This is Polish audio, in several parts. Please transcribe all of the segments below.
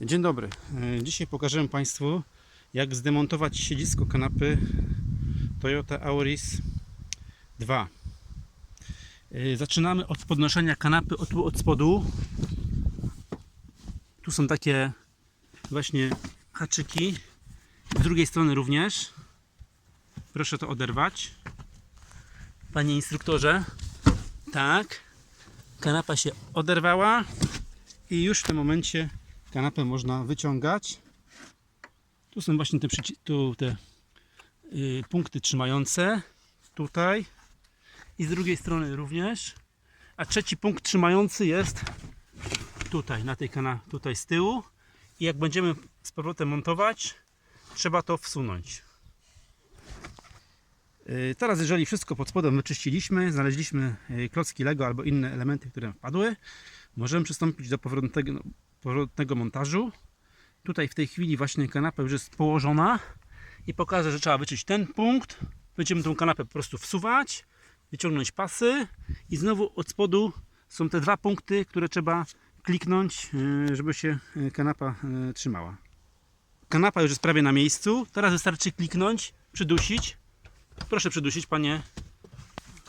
Dzień dobry. E, Dzisiaj pokażę Państwu, jak zdemontować siedzisko kanapy Toyota Auris 2. E, Zaczynamy od podnoszenia kanapy od, od spodu. Tu są takie właśnie haczyki. Z drugiej strony również. Proszę to oderwać. Panie instruktorze. Tak. Kanapa się oderwała i już w tym momencie kanapę można wyciągać. Tu są właśnie te, tu te y, punkty trzymające. Tutaj i z drugiej strony również. A trzeci punkt trzymający jest tutaj, na tej kana tutaj z tyłu. I jak będziemy z powrotem montować, trzeba to wsunąć. Y, Teraz, jeżeli wszystko pod spodem wyczyściliśmy, znaleźliśmy y, klocki Lego albo inne elementy, które wpadły, możemy przystąpić do powrotnego, montażu. Tutaj w tej chwili właśnie kanapa już jest położona i pokażę, że trzeba wyczyść ten punkt. Będziemy tą kanapę po prostu wsuwać, wyciągnąć pasy i znowu od spodu są te dwa punkty, które trzeba kliknąć, y, żeby się y, kanapa y, trzymała. Kanapa już jest prawie na miejscu. Teraz wystarczy kliknąć, przydusić. Proszę przydusić, panie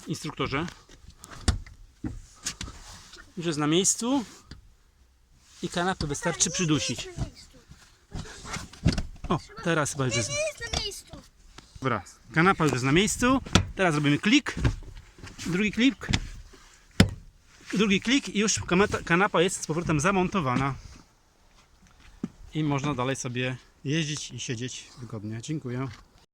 instruktorze. Już jest na miejscu i kanapę wystarczy przydusić. O, teraz chyba już jest. Nie jest na miejscu. Dobra, kanapa już jest na miejscu. Teraz robimy klik. Drugi klik. Drugi klik i już kanapa jest z powrotem zamontowana. I można dalej sobie jeździć i siedzieć wygodnie. Dziękuję.